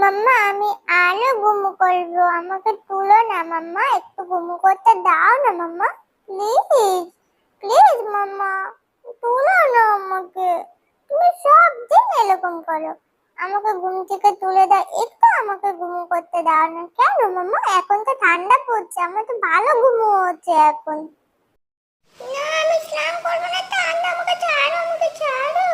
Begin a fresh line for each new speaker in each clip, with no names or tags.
মাম্মা, আমি আরও গুমু করব। আমাকে তুলো না মাম্মা, একটু গুমু করতে দাও না মাম্মা। প্লিজ প্লিজ মাম্মা, তুলো না আমাকে। তুমি সব দিন এরকম করো। আমাকে ঘুম থেকে তুলে দাও। একটু আমাকে ঘুমু করতে দাও না। কেন মাম্মা? এখন তো ঠান্ডা পড়ছে। আমার তো ভালো ঘুমু হচ্ছে এখন। না, আমি স্নান করব না। ঠান্ডা, আমাকে ছাড়ো আমাকে ছাড়ো।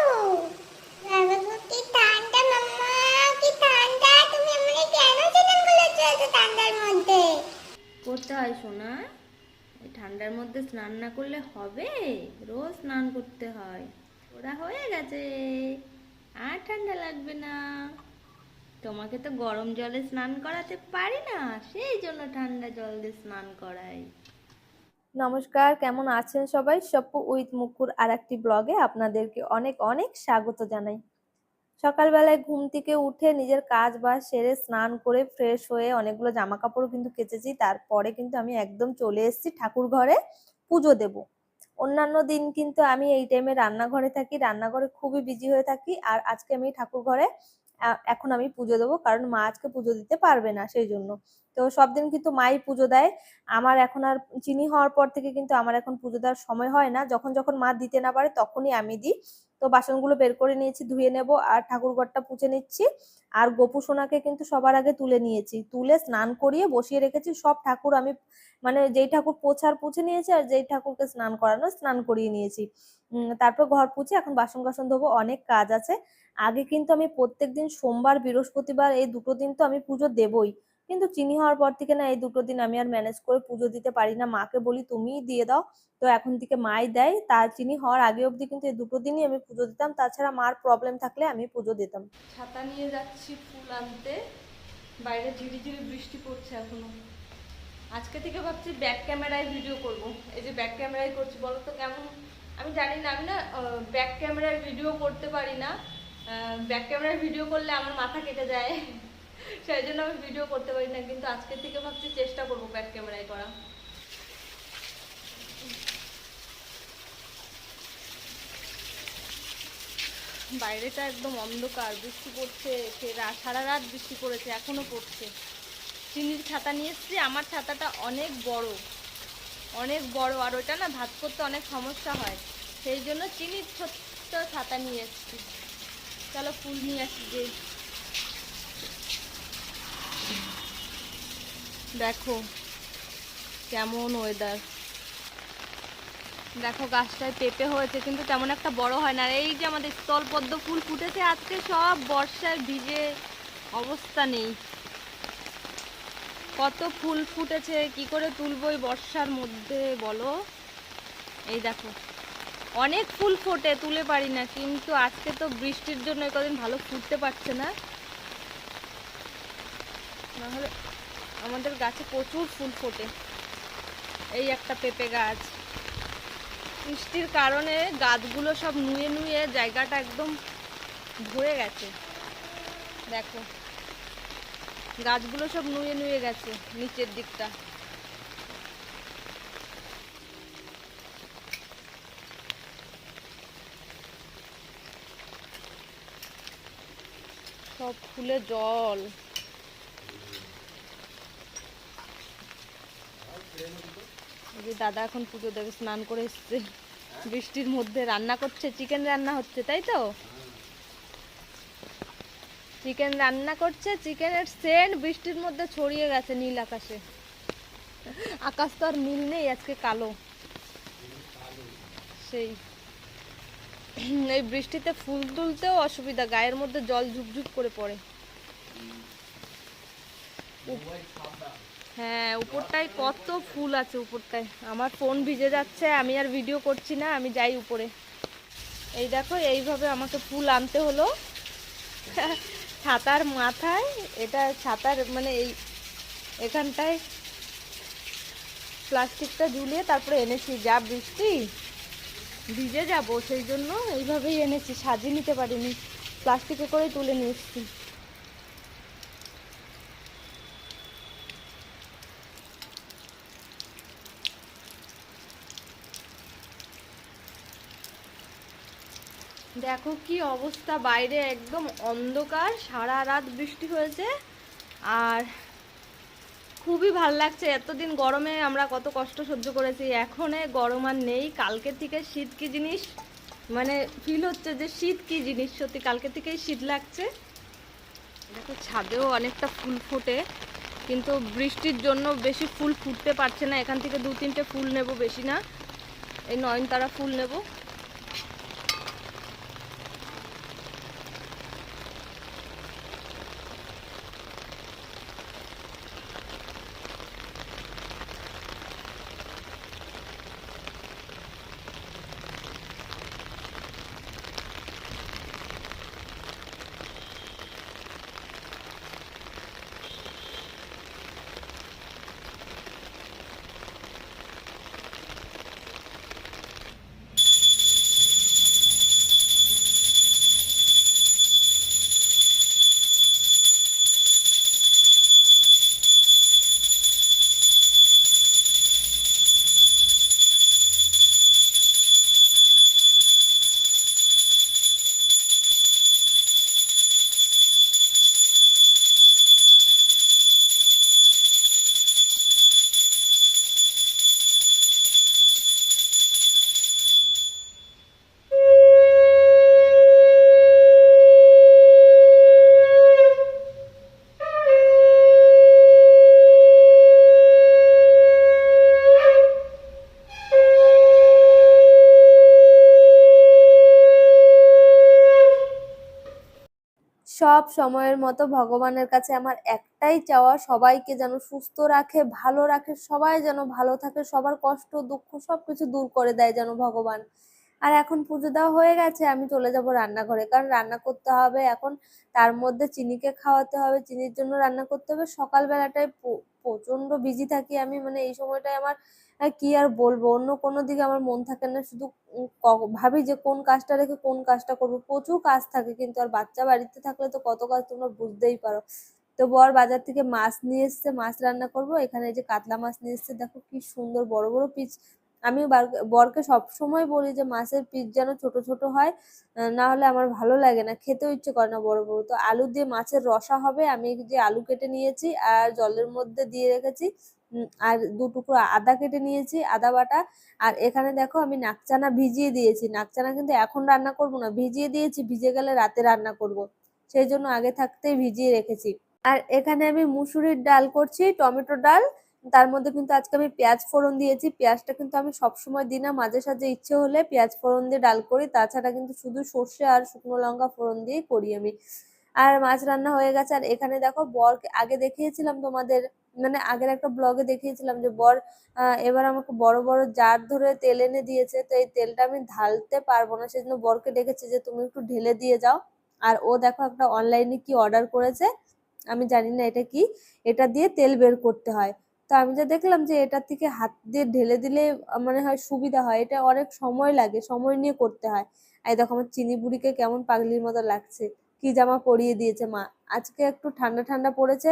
করতে হয় সোনা। ঠান্ডার মধ্যে স্নান না করলে হবে? রোজ স্নান করতে হয়। ওরা হয়ে গেছে। আর ঠান্ডা লাগবে না। তোমাকে তো গরম জলে স্নান করাতে পারি না। সেই জন্য ঠান্ডা জল দিয়ে স্নান করাই।
নমস্কার, কেমন আছেন সবাই? সপ্পু উইথ মুকুর আর একটি ব্লগে আপনাদেরকে অনেক অনেক স্বাগত জানাই। সকালবেলায় ঘুম থেকে উঠে নিজের কাজ বাজ সেরে স্নান করে ফ্রেশ হয়ে অনেকগুলো জামা কাপড়ও কিন্তু কেচেছি। তারপরে কিন্তু আমি একদম চলে এসেছি ঠাকুর ঘরে পুজো দেব। অন্যান্য দিন কিন্তু আমি এই টাইমে রান্নাঘরে থাকি। রান্নাঘরে খুবই বিজি হয়ে থাকি। আর আজকে আমি ঠাকুর ঘরে এখন আমি পুজো দেবো কারণ মা আজকে পুজো দিতে পারবে না সেই জন্য তো সব দিন কিন্তু মাই পুজো দেয়। আমার এখন আর চিনি হওয়ার পর থেকে কিন্তু আমার এখন পুজো দেওয়ার সময় হয় না। যখন যখন মা দিতে না পারে তখনই আমি দিই। তো বাসনগুলো বের করে নিয়েছি, ধুয়ে নেব আর ঠাকুর ঘরটা পুছে নিচ্ছি। আর গোপু সোনাকে কিন্তু সবার আগে তুলে নিয়েছি। তুলে স্নান করিয়ে বসিয়ে রেখেছি, সব ঠাকুর আমি মানে যেই ঠাকুর পোছার পুছে নিয়েছি আর যেই ঠাকুরকে স্নান করানো স্নান করিয়ে নিয়েছি। তারপর ঘর পুছে এখন বাসন কাসন ধোবো, অনেক কাজ আছে। আগে কিন্তু আমি প্রত্যেকদিন সোমবার, বৃহস্পতিবার এই দুটো দিন তো আমি পুজো দেবই। কিন্তু চিনি হওয়ার পর থেকে না এই দুটো দিন আমি আর ম্যানেজ করে পুজো দিতে পারি না। মাকে বলি, তুমিই দিয়ে দাও। তো এখন থেকে মাই দেয়। তার চিনি হওয়ার আগে অবধি কিন্তু এই দুটো দিনই আমি পুজো দিতাম। তাছাড়া মার প্রবলেম থাকলে আমি পুজো দিতাম।
ছাতা নিয়ে যাচ্ছি ফুল আনতে। বাইরে ঝিরিঝিরি বৃষ্টি পড়ছে এখনও। আজকে থেকে ভাবছি ব্যাক ক্যামেরায় ভিডিও করব। এই যে ব্যাক ক্যামেরায় করছি বলো তো কেমন? আমি জানি না, আমি না ব্যাক ক্যামেরায় ভিডিও করতে পারি না। ব্যাক ক্যামেরায় ভিডিও করলে আমার মাথা কেটে যায়। সেই জন্য আমি ভিডিও করতে পারি না, কিন্তু আজকে থেকে ভাবছি চেষ্টা করব ব্যাক ক্যামেরায় করা। বাইরেটা একদম অন্ধকার, বৃষ্টি পড়ছে, সে সারা রাত বৃষ্টি পড়েছে, এখনও পড়ছে। চিনির ছাতা নিয়ে এসেছি, আমার ছাতাটা অনেক বড় অনেক বড়, আর ওটা না ভাত করতে অনেক সমস্যা হয়। সেই জন্য চিনির ছোট্ট ছাতা নিয়ে এসেছি। চলো ফুল নিয়ে আসি যে দেখো কেমন ওয়েদার দেখো গাছটায় পেঁপে হয়েছে, কিন্তু তেমন একটা বড় হয় না। এই যে আমাদের স্থলপদ্ম ফুল ফুটেছে, আজকে সব বর্ষায় ভিজে অবস্থা নেই। কত ফুল ফুটেছে, কি করে তুলবো এই বর্ষার মধ্যে বলো? এই দেখো, অনেক ফুল ফোটে, তুলে পারি না, কিন্তু আজকে তো বৃষ্টির জন্য কদিন ভালো ফুটতে পারছে না। নাহলে আমাদের গাছে প্রচুর ফুল ফোটে। এই একটা পেঁপে গাছ। বৃষ্টির কারণে গাছগুলো সব নুয়ে নুয়ে জায়গাটা একদম ভরে গেছে। দেখো। গাছগুলো সব নুয়ে নুয়ে গেছে নিচের দিকটা। সব ফুলে জল। যে দাদা এখন পুজো দেবে, স্নান করে এসছে। বৃষ্টির মধ্যে রান্না করছে চিকেন রান্না হচ্ছে, তাই তো? চিকেন রান্না করছে চিকেনের সেন্ট বৃষ্টির মধ্যে ছড়িয়ে গেছে নীল আকাশে। আকাশ তো আর নীল নেই, আজকে কালো। সেই। এই বৃষ্টিতে ফুল তুলতেও অসুবিধা, গায়ের মধ্যে জল ঝুপঝুপ করে পড়ে। হ্যাঁ উপরটায় কত ফুল আছে, উপরটায়। আমার ফোন ভিজে যাচ্ছে, আমি আর ভিডিও করছি না, আমি যাই উপরে। এই দেখো, এইভাবে আমাকে ফুল আনতে হলো। ছাতার মাথায়, এটা ছাতার মানে এই এখানটায় প্লাস্টিকটা ঝুলিয়ে তারপরে এনেছি। যা বৃষ্টি, ভিজে যাব, সেই জন্য এইভাবেই এনেছি, সাজিয়ে নিতে পারিনি। প্লাস্টিকে করে তুলে নিয়ে এসেছি। দেখো কি অবস্থা, বাইরে একদম অন্ধকার, সারা রাত বৃষ্টি হয়েছে। আর খুবই ভালো লাগছে, এতদিন গরমে আমরা কত কষ্ট সহ্য করেছি, এখন গরম আর নেই কালকে থেকে শীত কি জিনিস? মানে ফিল হচ্ছে যে শীত কি জিনিস, সত্যি কালকে থেকেই শীত লাগছে। দেখো ছাদেও অনেকটা ফুল ফোটে, কিন্তু বৃষ্টির জন্য বেশি ফুল ফুটতে পারছে না, এখান থেকে দু তিনটে ফুল নেব বেশি না, এই নয়নতারা ফুল নেব।
সব সময়ের মতো ভগবানের কাছে আমার একটাই চাওয়া, সবাইকে যেন সুস্থ রাখে, ভালো রাখে, সবাই যেন ভালো থাকে, সবার কষ্ট, দুঃখ সবকিছু দূর করে দেয় যেন ভগবান। আর এখন পুজো দেওয়া হয়ে গেছে, আমি চলে যাব রান্নাঘরে, কারণ রান্না করতে হবে এখন, তার মধ্যে চিনিকে খাওয়াতে হবে, চিনির জন্য রান্না করতে হবে। সকালবেলাটায় প- প্রচণ্ড বিজি থাকি আমি মানে এই সময়টায় আমার কি আর বলব? অন্য কোনো দিকে আমার মন থাকে না। শুধু ভাবি যে কোন কাজটা রেখে কোন কাজটা করব। প্রচুর কাজ থাকে, কিন্তু আর বাচ্চা বাড়িতে থাকলে তো কত কাজ তোমরা বুঝতেই পারো। তো বর বাজার থেকে মাছ নিয়ে এসছে, মাছ রান্না করব। এখানে যে কাতলা মাছ নিয়ে এসছে, দেখো কি সুন্দর বড় বড় পিস আমি বার- বরকে সব সময় বলি যে মাছের পিস যেন ছোট ছোট হয় না হলে আমার ভালো লাগে না। খেতেও ইচ্ছে করে না বড় বড়। তো আলু দিয়ে মাছের রসা হবে। আমি যে আলু কেটে নিয়েছি আর জলের মধ্যে দিয়ে রেখেছি। আর দু টুকরো আদা কেটে নিয়েছি, আদা বাটা। আর এখানে দেখো আমি নাকচানা ভিজিয়ে দিয়েছি। নাকচানা কিন্তু এখন রান্না করব না, ভিজিয়ে দিয়েছি, ভিজে গেলে রাতে রান্না করব। সেই জন্য আগে থাকতেই ভিজিয়ে রেখেছি। আর এখানে আমি মুসুরির ডাল করছি, টমেটো ডাল। তার মধ্যে কিন্তু আজকে আমি পেঁয়াজ ফোড়ন দিয়েছি। পেঁয়াজটা কিন্তু আমি সবসময় দিই না, মাঝে সাঝে ইচ্ছে হলে পেঁয়াজ ফোড়ন দিয়ে ডাল করি। তাছাড়া কিন্তু শুধু সর্ষে আর শুকনো লঙ্কা ফোড়ন দিয়েই করি আমি। আর মাছ রান্না হয়ে গেছে। আর এখানে দেখো বর আগে দেখিয়েছিলাম তোমাদের মানে আগের একটা ব্লগে দেখিয়েছিলাম যে বর এবার আমাকে বড় বড় জার ধরে তেল এনে দিয়েছে, তো এই তেলটা আমি ঢালতে পারব না, সেজন্য বরকে ডেকেছি যে তুমি একটু ঢেলে দিয়ে যাও। আর ও দেখো একটা অনলাইনে কি অর্ডার করেছে, আমি জানি না এটা কি, এটা দিয়ে তেল বের করতে হয়। তো আমি যা দেখলাম যে এটার থেকে হাত দিয়ে ঢেলে দিলে মানে হয় সুবিধা হয়, এটা অনেক সময় লাগে, সময় নিয়ে করতে হয়। এই দেখো আমার চিনি বুড়িকে কেমন পাগলির মতো লাগছে, কি জামা পরিয়ে দিয়েছে মা, আজকে একটু ঠান্ডা ঠান্ডা পড়েছে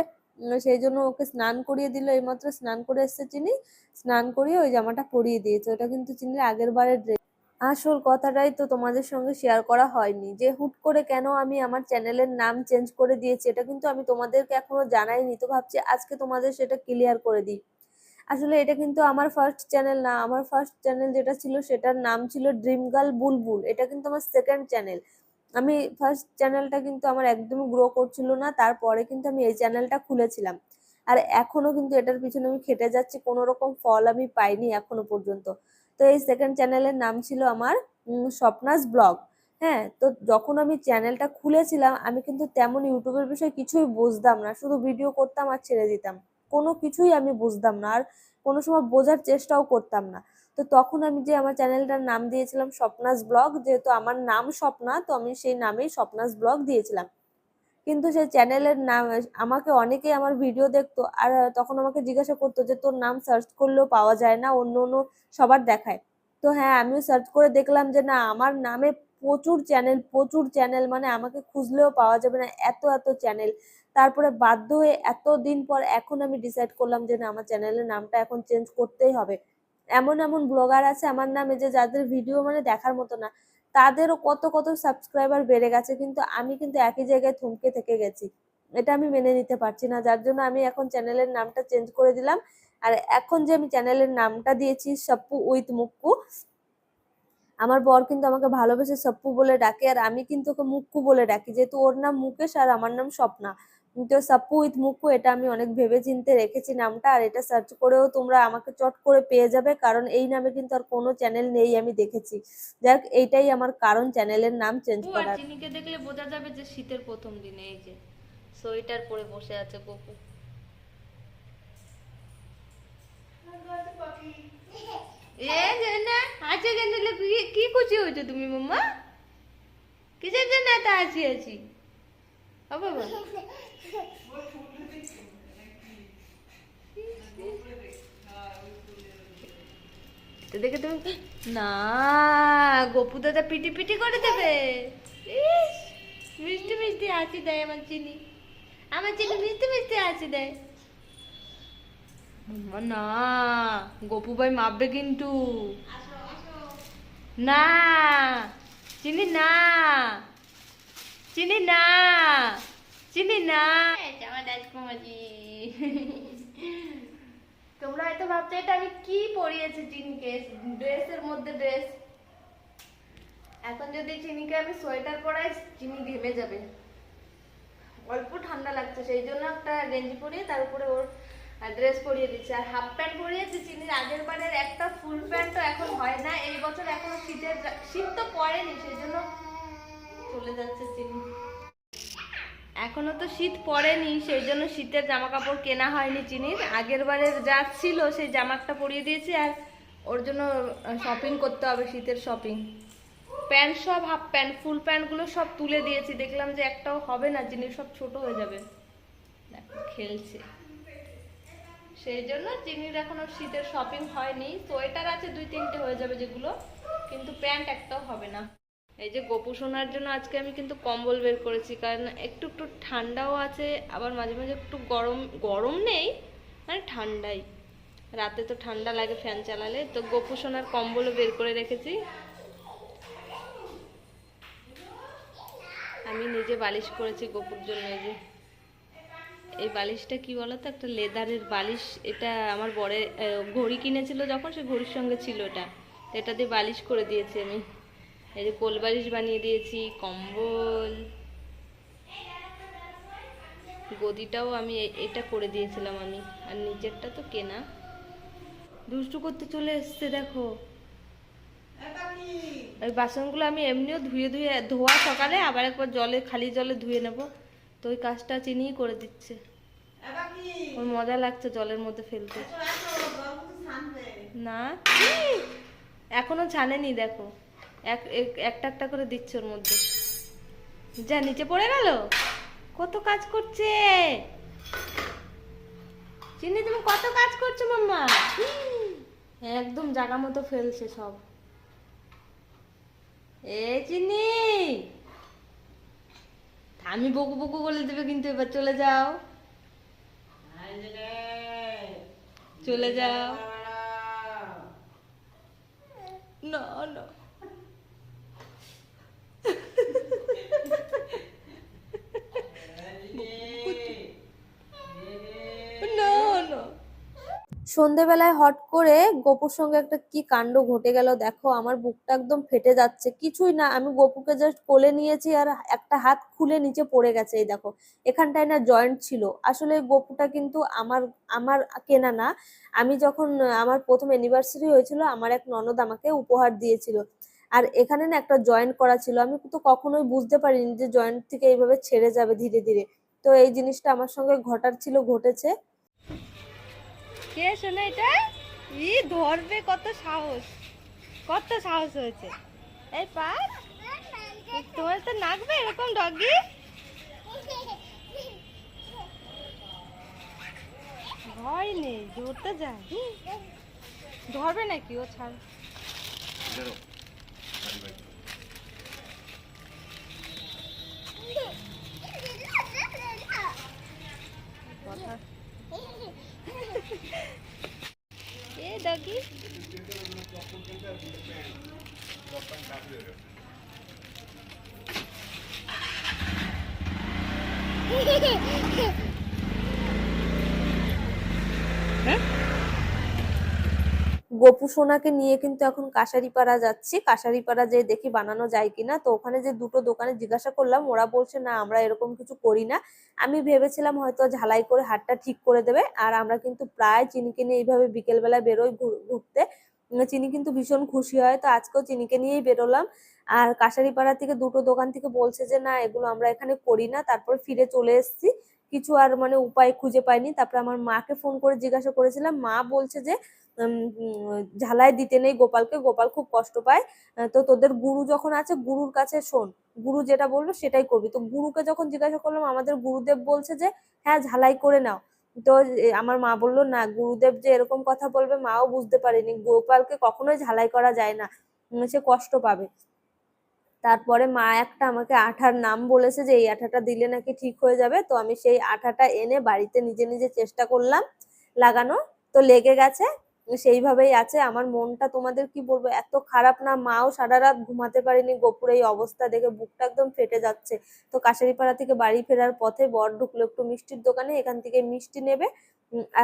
সেই জন্য ওকে স্নান করিয়ে দিল, এইমাত্র স্নান করে এসেছে চিনি, স্নান করিয়ে ওই জামাটা পরিয়ে দিয়েছে, ওটা কিন্তু চিনির আগের বারের ড্রেস আসল কথাটাই তো তোমাদের সঙ্গে শেয়ার করা হয়নি, যে হুট করে কেন আমি আমার চ্যানেলের নাম চেঞ্জ করে দিয়েছি, এটা কিন্তু আমি তোমাদেরকে এখনও জানাইনি, তো ভাবছি আজকে তোমাদের সেটা ক্লিয়ার করে দিই। আসলে এটা কিন্তু আমার ফার্স্ট চ্যানেল না, আমার ফার্স্ট চ্যানেল যেটা ছিল সেটার নাম ছিল ড্রিম গার্ল বুলবুল এটা কিন্তু আমার সেকেন্ড চ্যানেল আমি ফার্স্ট চ্যানেলটা কিন্তু আমার একদমই গ্রো করছিল না, তারপরে কিন্তু আমি এই চ্যানেলটা খুলেছিলাম। আর এখনও কিন্তু এটার পিছনে আমি খেটে যাচ্ছি কোনো রকম ফল আমি পাইনি এখনও পর্যন্ত। তো এই সেকেন্ড চ্যানেলের নাম ছিল আমার স্বপ্নাস ব্লগ। হ্যাঁ তো যখন আমি চ্যানেলটা খুলেছিলাম, আমি কিন্তু তেমন ইউটিউবের বিষয়ে কিছুই বুঝতাম না, শুধু ভিডিও করতাম আর ছেড়ে দিতাম। কোনো কিছুই আমি বুঝতাম না, আর কোনো সময় বোঝার চেষ্টাও করতাম না। তো তখন আমি যে আমার চ্যানেলটার নাম দিয়েছিলাম স্বপ্নাস ব্লগ, যেহেতু আমার নাম স্বপ্না, তো আমি সেই নামেই স্বপ্নাস ব্লগ দিয়েছিলাম। কিন্তু সেই চ্যানেলের নাম, আমাকে অনেকেই আমার ভিডিও দেখতো আর তখন আমাকে জিজ্ঞাসা করতো যে তোর নাম সার্চ করলেও পাওয়া যায় না, অন্য অন্য সবার দেখায়। তো হ্যাঁ আমিও সার্চ করে দেখলাম যে না, আমার নামে প্রচুর চ্যানেল প্রচুর চ্যানেল মানে আমাকে খুঁজলেও পাওয়া যাবে না, এত এত চ্যানেল। তারপরে বাধ্য হয়ে এত দিন পর এখন আমি ডিসাইড করলাম যে না, আমার চ্যানেলের নামটা এখন চেঞ্জ করতেই হবে। এমন এমন ব্লগার আছে, আমার নামে যে যাদের ভিডিও মানে দেখার মতো না, তাদেরও কত কত সাবস্ক্রাইবার বেড়ে গেছে, কিন্তু আমি কিন্তু একই জায়গায় থমকে থেকে গেছি। এটা আমি মেনে নিতে পারছি না, যার জন্য আমি এখন চ্যানেলের নামটা চেঞ্জ করে দিলাম। আর এখন যে আমি চ্যানেলের নামটা দিয়েছি, সপ্পু উইথ মুক্কু, আমার বর কিন্তু আমাকে ভালোবেসে সপ্পু বলে ডাকে, আর আমি কিন্তু ওকে মুক্কু বলে ডাকি, যেহেতু ওর নাম মুকেশ আর আমার নাম স্বপ্না। তো সাপ্পু উইথ মুক্কু এটা আমি অনেক ভেবে চিন্তে রেখেছি নামটা আর এটা সার্চ করেও তোমরা আমাকে চট করে পেয়ে যাবে কারণ এই নামে কিন্তু আর কোনো চ্যানেল নেই আমি দেখেছি। যাক এইটাই আমার কারণ চ্যানেলের নাম চেঞ্জ করার।
চিনিকে দেখলে বোঝা যাবে যে শীতের প্রথম দিনে এই যে সোয়েটার পরে বসে আছে গপু এ জানা আছে কেন কি কি খুশি হয়েছো তুমি মাম্মা? কিসের জন্য এত হাসি আছি ও বাবা দেখে তুমি না, গপু দাদা পিটি পিটি করে দেবে। মিষ্টি মিষ্টি হাসি দেয় আমার চিনি। আমার চিনি মিষ্টি মিষ্টি হাসি দেয়। না, গপু ভাই মাপবে কিন্তু। না, চিনি না চিনি না। চিনি না আমার রাজকুমারী তোমরা হয়তো ভাবছ এটা আমি কি পরিয়েছি চিনিকে? ড্রেসের মধ্যে ড্রেস। এখন যদি চিনিকে আমি সোয়েটার পরাই চিনি ঘেমে যাবে। অল্প ঠান্ডা লাগছে সেই জন্য একটা গেঞ্জি পরিয়ে তার উপরে ওর ড্রেস পরিয়ে দিচ্ছে। আর হাফ প্যান্ট পরিয়েছি চিনির আগের বারের একটা ফুল প্যান্টও এখন হয় না এই বছর এখনও শীতের শীত তো পড়েনি সেই জন্য চলে যাচ্ছে চিনি। এখনও তো শীত পড়েনি, সেই জন্য শীতের জামা কাপড় কেনা হয়নি চিনির। আগের বারের যা ছিল, সেই জামাটা পরিয়ে দিয়েছি আর ওর জন্য শপিং করতে হবে, শীতের শপিং প্যান্ট সব হাফ প্যান্ট ফুল প্যান্টগুলো সব তুলে দিয়েছি। দেখলাম যে একটাও হবে না, জিনিস সব ছোট হয়ে যাবে। খেলছে। সেই জন্য চিনির এখনও শীতের শপিং হয়নি। সোয়েটার আছে দুই তিনটে হয়ে যাবে যেগুলো, কিন্তু প্যান্ট একটাও হবে না। এই যে গোপু সোনার জন্য আজকে আমি কিন্তু কম্বল বের করেছি, কারণ একটু একটু ঠান্ডাও আছে, আবার মাঝে মাঝে একটু গরম গরম নেই মানে ঠান্ডাই। রাতে তো ঠান্ডা লাগে ফ্যান চালালে, তো গোপু সোনার কম্বলও বের করে রেখেছি। আমি নিজে বালিশ করেছি গোপুর জন্য, এই যে। এই বালিশটা কি বলতো, একটা লেদারের বালিশ, এটা আমার বরের ঘড়ি কিনেছিল যখন, সে ঘড়ির সঙ্গে ছিল এটা এটা দিয়ে বালিশ করে দিয়েছি আমি। এই যে কোল বালিশ বানিয়ে দিয়েছি কম্বল। গদিটাও আমি এটা করে দিয়েছিলাম আমি আর নিচেরটা তো কেনা। দুষ্টু করতে চলে এসছে দেখো। ওই বাসনগুলো আমি এমনিও ধুয়ে ধুয়ে ধোয়া সকালে আবার একবার জলে খালি জলে ধুয়ে নেব। তো ওই কাজটা চিনিই করে দিচ্ছে। ওর মজা লাগছে জলের মধ্যে ফেলতে। না? এখনও ছানেনি দেখো। এক এক- একটা একটা করে দিচ্ছে ওর মধ্যে। যা নিচে পড়ে গেল? কত কাজ করছে? চিনি তুমি কত কাজ করছ মাম্মা? একদম জাগা মতো ফেলছে সব। এ চিনি আমি বকু বকু বলে দেবে কিন্তু এবার চলে যাও। চলে যাও। না না না
সন্ধেবেলায় হট করে গপুর সঙ্গে একটা কি কাণ্ড ঘটে গেল দেখো, আমার বুকটা একদম ফেটে যাচ্ছে। কিছুই না, আমি গপুকে জাস্ট কোলে নিয়েছি আর একটা হাত খুলে নিচে পড়ে গেছে, এই দেখো। এখানটায় না জয়েন্ট ছিল। আসলে গপুটা কিন্তু আমার আমার কেনা না। আমি যখন, আমার প্রথম অ্যানিভার্সারি হয়েছিল, আমার এক ননদ আমাকে উপহার দিয়েছিল। আর এখানে না একটা জয়েন্ট করা ছিল। আমি তো কখনোই বুঝতে পারিনি যে জয়েন্ট থেকে এইভাবে ছেড়ে যাবে ধীরে ধীরে। তো এই জিনিসটা আমার সঙ্গে ঘটার ছিল, ঘটেছে।
কে শোনা এটা? ই ধরবে, কত সাহস। কত সাহস হয়েছে। এই পার তোমার তো নাচবে এরকম ডগি? ভয় নেই ধরতে যায়। ধরবে নাকি ও ছাড়। কথা এ ডগি হুম?
গোপু সোনাকে নিয়ে কিন্তু এখন কাশারিপাড়া যাচ্ছি। কাশারিপাড়া যে দেখি বানানো যায় কিনা। তো ওখানে যে দুটো দোকানে জিজ্ঞাসা করলাম, ওরা বলছে, না, আমরা এরকম কিছু করি না। আমি ভেবেছিলাম হয়তো ঝালাই করে হাতটা ঠিক করে দেবে। আর আমরা কিন্তু প্রায় চিনিকে নিয়ে এইভাবে বিকেলবেলা বেরোই ঘুর- ঘুরতে। চিনি কিন্তু ভীষণ খুশি হয়। তো আজকেও চিনিকে নিয়েই বেরোলাম। আর কাশারিপাড়া থেকে দুটো দোকান থেকে বলছে যে, না, এগুলো আমরা এখানে করি না। তারপর ফিরে চলে এসেছি। কিছু আর মানে উপায় খুঁজে পাইনি। তারপরে আমার মাকে ফোন করে জিজ্ঞাসা করেছিলাম। মা বলছে যে ঝালাই দিতে নেই গোপালকে, গোপাল খুব কষ্ট পায়। তো তোদের গুরু যখন আছে, গুরুর কাছে শোন, গুরু যেটা বলল সেটাই করবি। তো গুরুকে যখন জিজ্ঞাসা করলাম, আমাদের গুরুদেব বলছে যে হ্যাঁ ঝালাই করে নাও। তো আমার মা বলল, না, গুরুদেব যে এরকম কথা বলবে, মাও বুঝতে পারেনি। গোপালকে কখনোই ঝালাই করা যায় না। সে কষ্ট পাবে। তারপরে মা একটা আমাকে আঠার নাম বলেছে যে, এই আঠাটা দিলে নাকি ঠিক হয়ে যাবে। তো আমি সেই আঠাটা এনে বাড়িতে নিজে নিজে চেষ্টা করলাম লাগানো তো লেগে গেছে। সেইভাবেই আছে, আমার মনটা তোমাদের কি বলব, এত খারাপ না, মাও সারা রাত ঘুমাতে পারেনি, গোপুর এই অবস্থা দেখে বুকটা একদম ফেটে যাচ্ছে। তো কাশারিপাড়া থেকে বাড়ি ফেরার পথে বর ঢুকলো একটু মিষ্টির দোকানে, এখান থেকে মিষ্টি নেবে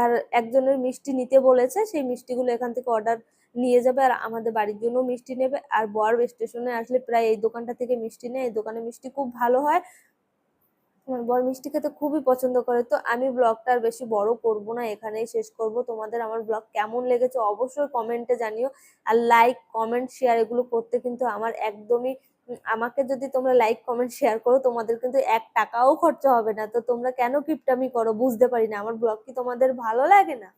আর একজনের মিষ্টি নিতে বলেছে, সেই মিষ্টিগুলো এখান থেকে অর্ডার নিয়ে যাবে, আর আমাদের বাড়ির জন্য মিষ্টি নেবে, আর বর স্টেশনে আসলে প্রায় এই দোকানটা থেকে মিষ্টি নেয়, এই দোকানে মিষ্টি খুব ভালো হয় আমার বর মিষ্টি খেতে খুবই পছন্দ করে। তো আমি ব্লগটা আর বেশি বড় করব না, এখানেই শেষ করব। তোমাদের আমার ব্লগ কেমন লেগেছে অবশ্যই কমেন্টে জানিও। আর লাইক কমেন্ট শেয়ার এগুলো করতে কিন্তু আমার একদমই আমাকে যদি তোমরা লাইক কমেন্ট শেয়ার করো, তোমাদের কিন্তু এক টাকাও খরচা হবে না। তো তোমরা কেন কিপটামি করো বুঝতে পারি না। আমার ব্লগ কি তোমাদের ভালো লাগে না?